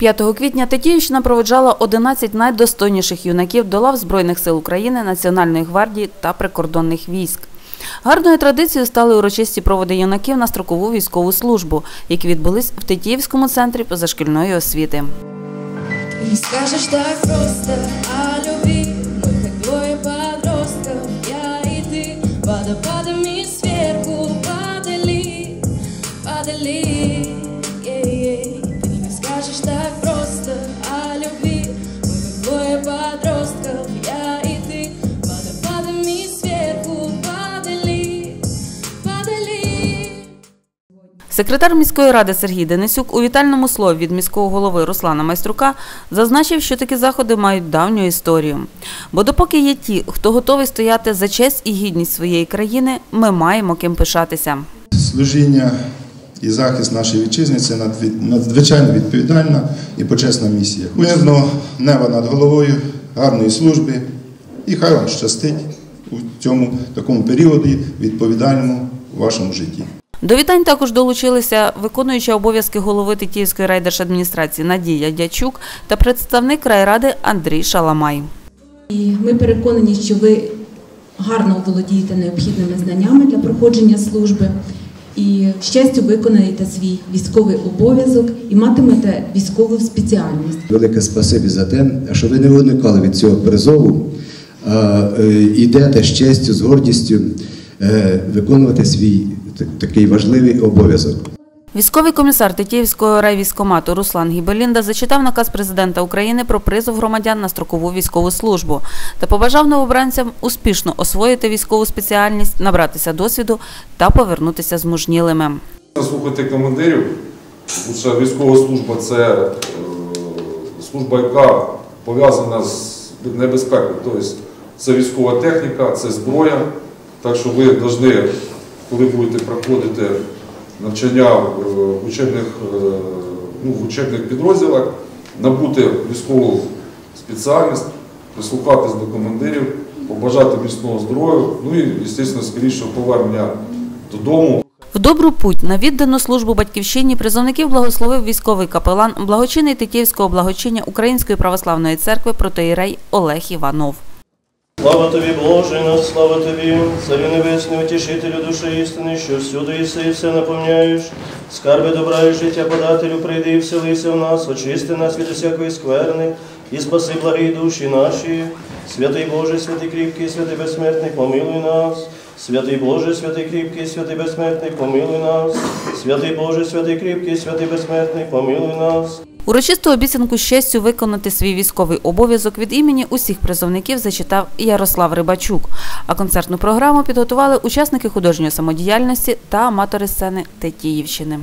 5 квітня Тетіївщина проведжала 11 найдостойніших юнаків до лав Збройних сил України, Національної гвардії та прикордонних військ. Гарною традицією стали урочисті проводи юнаків на строкову військову службу, які відбулись в Тетіївському центрі позашкільної освіти. Не скажешь так просто о любви Мы как двое подростков, я и ты Водопадами Секретар міської ради Сергій Денисюк у вітальному слові від міського голови Руслана Майструка зазначив, що такі заходи мають давню історію. Бо допоки є ті, хто готовий стояти за честь і гідність своєї країни, ми маємо ким пишатися. Служіння і захист нашої вітчизни це надзвичайно відповідальна і почесна місія. Мирного неба над головою, гарної служби і хай вам щастить у цьому такому періоді відповідальному вашому житті. До вітань також долучилися виконуюча обов'язки голови Тетіївської райдержадміністрації Надія Дячук та представник райради Андрій Шаламай. І ми переконані, що ви гарно володієте необхідними знаннями для проходження служби і з честю виконаєте свій військовий обов'язок і матимете військову спеціальність. Велике спасибі за те, що ви не уникали від цього призову, а е, йдете з честю, з гордістю виконувати свій такий важливий обов'язок. Військовий комісар Тетіївського райвійськомату Руслан Гібелінда зачитав наказ президента України про призов громадян на строкову військову службу та побажав новобранцям успішно освоїти військову спеціальність, набратися досвіду та повернутися змужнілими. Слухати командирів, тому що військова служба це е, служба, яка пов'язана з небезпекою. Тобто це військова техніка, це зброя. Так що ви повинні, коли будете проходити навчання в е, учебних, е, ну, в учебних підрозділах, набути військову спеціальність, прислухатись до командирів, побажати міцного здоров'я, ну і, звісно, скоріше повернення додому. В добру путь на віддану службу батьківщині призовників благословив військовий капелан, благочинний Тетіївського благочиння Української православної церкви протоїрей Олег Іванов. Слава тобі, Боже, наш, слава тобі, Царю Небесний, утішителю душі істини, що всюди іси і все наповняєш. Скарби добра і життя подателю, прийди і вселися в нас, очисти нас від усякої скверни, і спаси благі душі наші. Святий Боже, святий кріпкий, святий безсмертний, помилуй нас. Святий Боже, святий кріпкий, святий безсмертний, помилуй нас. Святий Боже, святий кріпкий, святий безсмертний, помилуй нас. Урочисту обіцянку щастю виконати свій військовий обов'язок від імені усіх призовників зачитав Ярослав Рибачук. А концертну програму підготували учасники художньої самодіяльності та аматори сцени Тетіївщини.